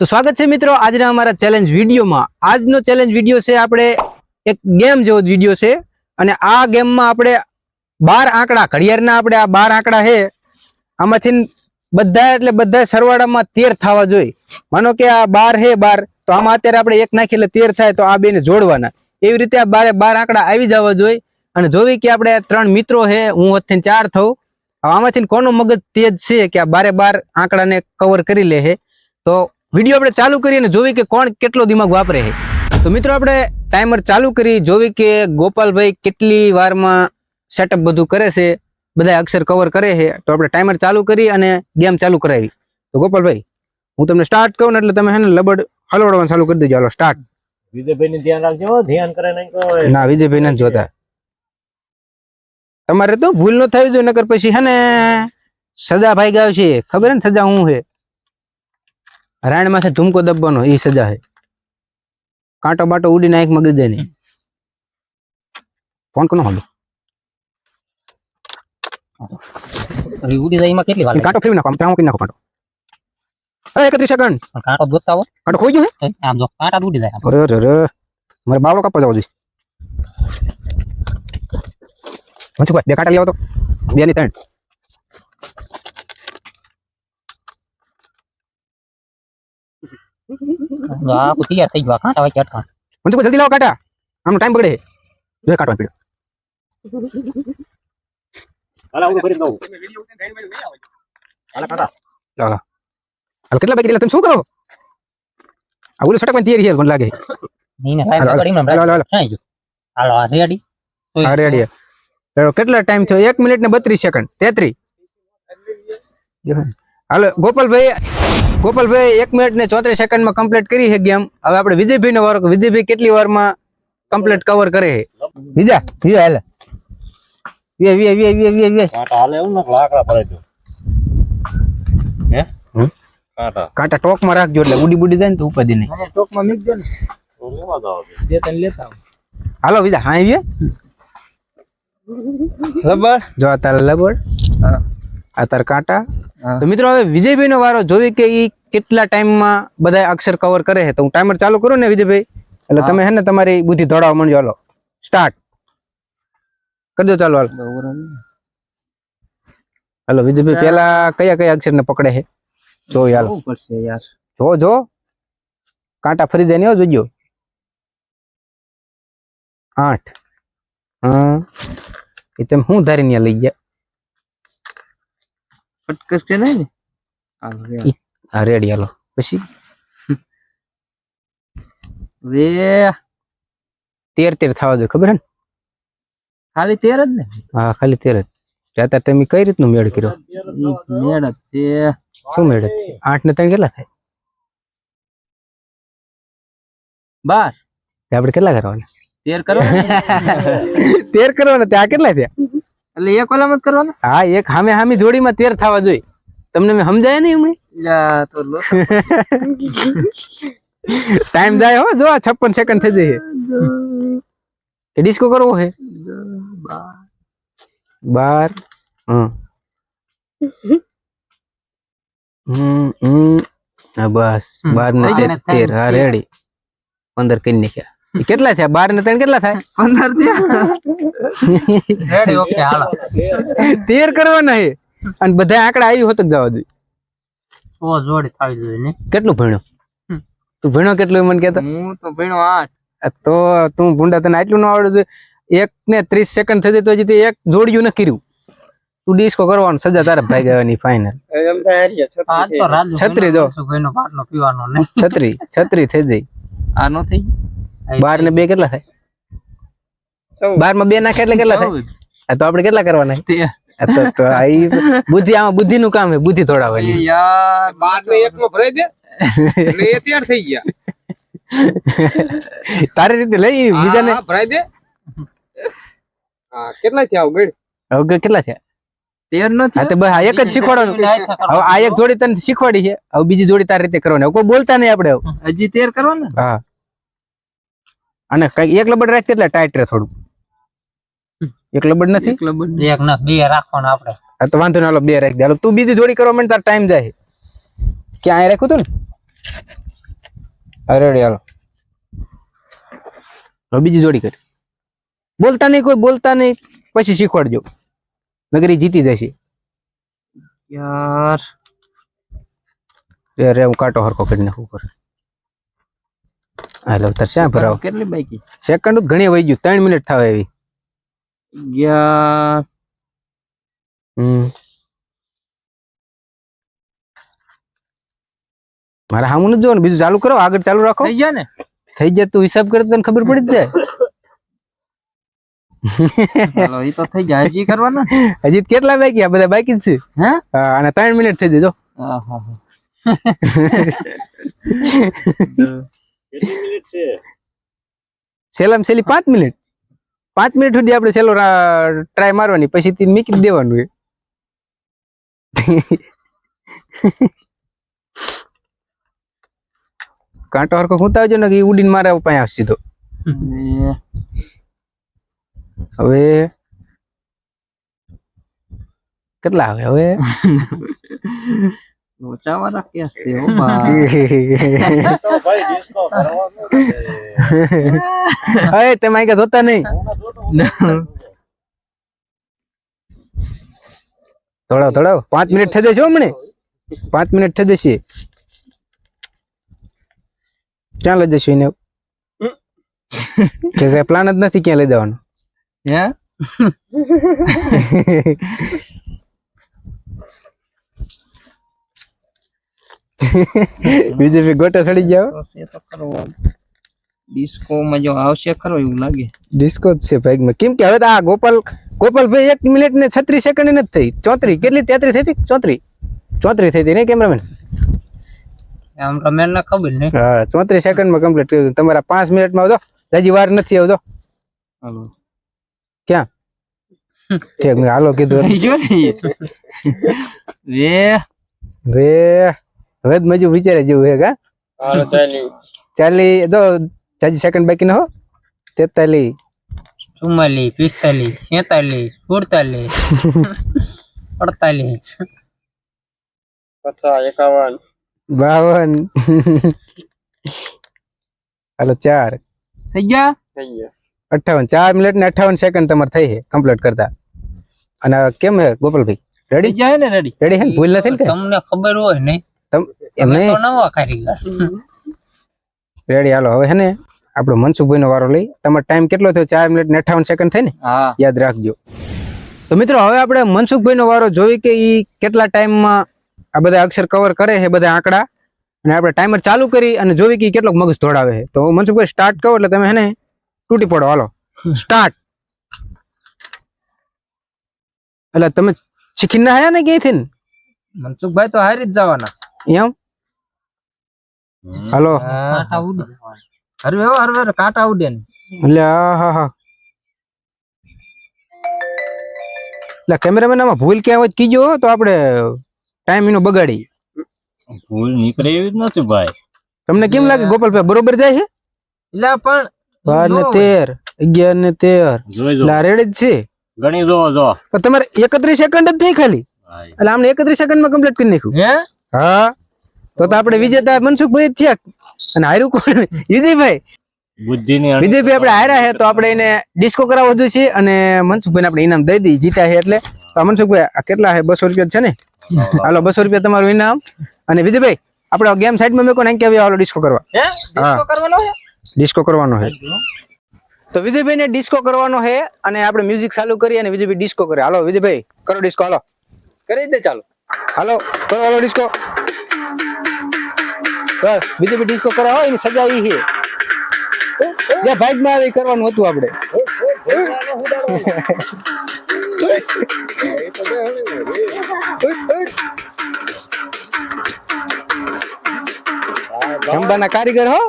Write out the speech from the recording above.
તો સ્વાગત છે મિત્રો આજના અમારા ચેલેન્જ વિડીયોમાં. આજનો ચેલેન્જ વીડિયો છે આપણે એક ગેમ જેવો વીડિયો છે. અને આ ગેમમાં આપણે બાર આંકડા, ઘડિયાળના આપણે આ બાર આંકડા છે. આમાંથી બધા એટલે બધા સરવાળામાં તેર થવા જોઈએ. માનો કે આ બાર હે બાર, તો આમાં અત્યારે આપણે એક નાખી એટલે તેર થાય, તો આ બેને જોડવાના. એવી રીતે આ બારે બાર આંકડા આવી જવા જોઈએ. અને જોવી કે આપણે ત્રણ મિત્રો છે, હું વચ્ચે ચાર થઉં. આમાંથી કોનો મગજ તેજ છે કે આ બારે બાર આંકડાને કવર કરી લે છે? તો વીડિયો આપણે ચાલુ કરીએ અને જોવી કે કોણ કેટલો દિમાગ વાપરે છે. તો મિત્રો આપણે ટાઈમર ચાલુ કરી જોવી કે ગોપાલભાઈ કેટલી વારમાં સેટઅપ બધું કરે છે બધા અક્ષર કવર કરે છે. તો આપણે ટાઈમર ચાલુ કરી અને ગેમ ચાલુ કરાવી. તો ગોપાલભાઈ હું તમને સ્ટાર્ટ કહું ને એટલે તમે હે ને લબડ હલવડવાનું ચાલુ કરી દેજો. હાલો સ્ટાર્ટ વિજયભાઈ ધ્યાન રાખજો ધ્યાન કરે નહીં ના વિજયભાઈ નથી જોતા. તમારે તો ભૂલ ન થવી જોઈએ નકર પછી હે ને સજા ભાઈ ગાવ છે ખબર ને સજા હું છે? રાણ માથે ધૂમકો દબવાનો એ સજા છે કાંટો બાટો ઉડીને આંખ મગજ દે નહીં ફોન કોનો હાલો? ઉડી જાય એમાં કેટલી વાર લાગે? કાંટો ફેરવી નાખો આમ ત્રાણું કરી નાખો કાંટો. અરે એકત્રીસ સેકન્ડ પણ કાંટો ગોતતા હોય કાંટો ખોઈ ગયો તો આમ જો કાંટા તો ઉડી જાય હે અરે અરે અરે. મારે બાવળો કાપવા જવો જોઈએ. મનસુખભાઈ બે કાંટા લઈ આવો તો. બે ની ત્રણ. જો આખું યાર થઈ ગયું. આ કાંટા વચ્ચે અટકાણ મનસુખભાઈ જલ્દી લાવો કાંટા. આમનો ટાઈમ બગડે. જો કાંટો પીડ્યો હાલ કેટલા બાકી તમે શું કરો? આ ઓલું સટકવાની તૈયારી છે મને લાગે. નહીં ને ટાઈમ હાલો, પકડી હાલો, હાલો, હાલો. ક્યાં હાલો આ રેડી આ રેડી કેટલા ટાઈમ થયો? એક મિનિટ ને બત્રીસ સેકન્ડ તેત્રી. હાલો ગોપાલભાઈ ગોપાલભાઈ એક મિનિટ ને ચોત્રીસ સેકન્ડમાં કમ્પ્લીટ કરી છે ગેમ. હવે આપણે વિજયભાઈ નો વાર વિજયભાઈ કેટલી વારમાં કમ્પ્લીટ કવર કરે છે બીજા બીજા હાલે. વે વે વે વે વે વે કાંટા હાલે એવું ને લાકડા પડે જો હે? કાંટા. કાંટા ટોકમાં રાખજો એટલે ઉડી બુડી જાય ને તો ઉપાધી નહીં. ટોકમાં મીકજો ને. લેવા જાવ જે તને લેતા હાલો વિજા હા આવીએ લબડ જો આ તારા લબડ આ તાર કાંટા. તો મિત્રો હવે વિજયભાઈ નો વારો જોવી કે ઈ કેટલા ટાઈમમાં બધા અક્ષર કવર કરે છે? તો હું ટાઈમર ચાલુ કરું ને વિજયભાઈ? એટલે તમે હે ને તમારી બુદ્ધિ દોડાવો માંડજો. હાલો. સ્ટાર્ટ કરજો ચાલો હાલ. હાલો વિજયભાઈ પેલા કયા કયા અક્ષર ને પકડે છે? જો હાલો. જો જો. કાંટા ફરી જાય ને જોજો. આઠ. હા એ તમે હું ધારીને લઈ ગયા? ફટકસ છે નહીં ને? હા રેડી હાલો. પછી? વે તેર તેર થવા જોઈએ ખબર હે ને? ખાલી તેર જ ને? હા ખાલી તેર જ. ત્યાં તમે કઈ રીતનું મેળ કર્યો? મેળ જ છે. શું મેળ જ? આઠ ને ત્રણ કેટલા થાય? બાર. આપડે આપણે કેટલા કરવાના? તેર કરો તેર કરવાના ત્યાં કેટલા થયા? એટલે એક ઓલામાં જ કરવાના? હા એક હામે હામી જોડીમાં તેર થવા જોઈએ. તમને મેં સમજાય નહીં હમણાં? યા તો લો. ટાઈમ જાય હો જો આ છપ્પન સેકન્ડ થઈ જઈએ. કે ડિસ્કો કરવો છે બાર. હમ. હમ હમ. હા બસ. હમ, બાર ને થઈ તેર જાય ને, તેર થાય હા ને, રેડી પંદર કરી નાખ્યા. એ કેટલા થયા? બાર ને ત્રણ કેટલા થાય? પંદર થયા. તેર કરવાના છે. અને બધા આંકડા આવી હોત જવા દે. સો જોડી થાવી જોઈએ ને. કેટલું ભણ્યો? તું ભણ્યો કેટલું મને કહેતો? હું તો ભણ્યો આઠ. તો તું ભૂંડા તને આટલું ન આવડે છે એક ને ત્રીસ સેકન્ડ થઈ જાય તો હજી તે એક જોડ્યું ન કર્યું. તું ડિસ્કો કરવાનું સજા તારે ભાઈ ગવાની ફાઇનલ આ તો રાજુ છત્રી જો. ભાઈનો બાટલો પીવાનો ને. છત્રી છત્રી થઈ જાય. આ નો થઈ બાર ને બે કેટલા થાય? બારમાં બે નાખે એટલે કેટલા થાય? તો આપણે કેટલા કરવાના? બુદ્ધિ આમાં બુદ્ધિ નું કામ બુદ્ધિ થોડા યાર બાર ને એક માં ભરાઈ દે. એટલે એ તૈયાર થઈ ગયા. તારી રીતે લઈ બીજાને? ભરાઈ દે. કેટલા થયા ગણ હવે કેટલા તેર તો બસ એક જ શીખવાડવાનું. હવે આ એક જોડી તને શીખવાડી છે હવે બીજી જોડી તારી રીતે કરવાની. કોઈ બોલતા નહીં આપણે હજી તેર કરવાના? હા. અને કઈ એક લબડ રાખતી એટલે ટાઈટ રહે થોડું એક લબડ નથી? એક ના બે રાખવાના આપણે. હા તો વાંધો ના બે રાખી દે. હાલો તું બીજી જોડી કરવા મને તાર ટાઈમ જાય. ક્યાં અહીં રાખ્યું તું ને? અરે હાલો હવે બીજી જોડી કરી. બોલતા નહીં કોઈ બોલતા નહીં. પછી શીખવાડજો. નગરી જીતી જશે. યાર. રે હું કાંટો હરખો કરી નાખું ઉપર. હાલો તાર શ્યાં ભરાવો? કેટલી બાકી સેકન્ડ ઘણી વહી ગયું ત્રણ મિનિટ થાવ એવી. યાર હમ. મારે હામું નથી જોવાનું બીજું ચાલુ કરો આગળ ચાલુ રાખો. થઈ ગયા ને થઈ જાય તું હિસાબ કરે તને ખબર પડી જ જાય. એ તો થઈ જાય હજી કરવાના હજી કેટલા બાકી આ બધા બાકી જ છે? હા, અને ત્રણ મિનિટ થઈ જજો સેલામ સેલી પાંચ મિનિટ પાંચ મિનિટ સુધી આપણે સેલો ટ્રાય મારવાની. પછી તે મીકી દેવાનું એ. કાંટો હરખો ખૂંતાવજો ને કે ઉડીને મારા પાસે આવશે સીધો હવે કેટલા આવે હવે? છે હો બા. તો ભાઈ ડિસ્કો કરવાનો છે. હવે તમે અહીં જોતા નહીં થોડા થોડા પાંચ મિનિટ થઈ જશે હમણે પાંચ મિનિટ થઈ જશે ક્યાં લઈ જશું એને કે કઈ પ્લાન જ નથી ક્યાં લઈ જવાનું હે બીજેપી ગોટા સડી તો છે તો ખરો. ડિસ્કો માં જો આવશે ખરો એવું લાગે. ડિસ્કો જ છે ભાઈ. કેમ કે હવે તો આ ગોપાલ ગોપાલભાઈ એક મિનિટ ને છત્રીસ સેકન્ડ નથી થઈ. ચોત્રી કેટલી? તેત્રીસ થઈ હતી? ચોત્રી. ચોત્રી થઈ હતી ને કેમેરામેન? આમ ને ખબર ને હા ચોત્રીસ સેકન્ડમાં કમ્પ્લીટ કર્યું. તમારા પાંચ મિનિટમાં આવજો. હજી વાર નથી આવજો. હાલો. ક્યાં? ઠીક મેં હાલો કીધું. રે વે. હવે જ મજુ વિચારે જેવું હે કા? ચાલી જો ચાજી સેકન્ડ બાકી ન હો. ચુમ્માલી પિસ્તાલીસ છેતાલીસ સુડતાલીસ અડતાલીસ. પચાસ એકાવન. બાવન. હાલો ચાર. થઈ ગયા? થઈ ગયા. અઠાવન ચાર મિનિટ ને અઠાવન સેકન્ડ તમારે થઈ છે કમ્પ્લીટ કરતા. અને કેમ હે ગોપાલભાઈ? રેડી જાય ને રેડી રેડી હે ભૂલ નથી ને તમને ખબર હોય નહીં તો નવા કારીગર. રેડી હાલો. હવે હે ને આપણો મનસુખભાઈ નો વારો લઈ. તમારો ટાઈમ કેટલો થયો? ચાર મિનિટ ને અઠાવન સેકન્ડ થઈ ને? યાદ રાખજો. તો મિત્રો હવે આપણે મનસુખભાઈ નો વારો જોઈ કે એ કેટલા ટાઈમમાં આ બધા અક્ષર કવર કરે છે બધા આંકડા? અને આપણે ટાઈમર ચાલુ કરી અને જોઈ કે કેટલોક મગજ દોડાવે છે. તો મનસુખભાઈ સ્ટાર્ટ કરો એટલે તમે હે ને તૂટી પડો. હાલો. સ્ટાર્ટ એટલે તમે શીખી ના હયા ને ક્યાંયથી? મનસુખભાઈ તો હારી જ જવાના એમ? હાલો. કાટા ઉડે હરવે હરવે કાટા ઉડે એટલે હા હા. એટલે કેમેરામેન આમાં ભૂલ ક્યાં હોય તો કીજો તો આપણે ટાઈમ એનો બગાડી. ભૂલ નીકળે એવી જ નથી ભાઈ. તમને કેમ લાગે? ગોપાલભાઈ બરોબર જાય છે? એટલે પણ બાર ને તેર અગિયાર ને તેર. જોઈ એટલે આ રેડી જ છે? ગણી જો. જો તમારે એકત્રીસ સેકન્ડ જ થઈ ખાલી. એટલે આમને એકત્રીસ સેકન્ડમાં કમ્પ્લીટ કરી નાખ્યું. હે? હા. તો તો આપણે વિજેતા મનસુખભાઈ જ થયા. અને હાર્યું કોણ? વિજયભાઈ. બુદ્ધિ વિજયભાઈ આપણે હાર્યા છે તો આપણે એને ડિસ્કો કરાવવો જોઈએ અને મનસુખભાઈ આપણે ઇનામ દઈ દઈએ જીત્યા છે એટલે. તો મનસુખભાઈ આ કેટલા છે બસો રૂપિયા છે ને? હાલો બસો રૂપિયા તમારું ઇનામ. અને વિજયભાઈ આપણે ગેમ સાઈડમાં મેં કોને કે આવી હાલો ડિસ્કો કરવા. હે? ડિસ્કો કરવાનો છે ડિસ્કો કરવાનો છે તો વિજયભાઈ ને ડિસ્કો કરવાનો છે અને આપણે મ્યુઝિક ચાલુ કરીએ અને વિજયભાઈ ડિસ્કો કરે. હાલો વિજયભાઈ કરો ડિસ્કો હાલો. કરી દે ચાલો. હાલો કરો હાલો ડિસ્કો બસ બી ડિસ્કો કરવા હોય એની સજા ઈ છે જે ભાગમાં આવે ઈ કરવાનું હતું આપણે જમવાના કારીગર હો?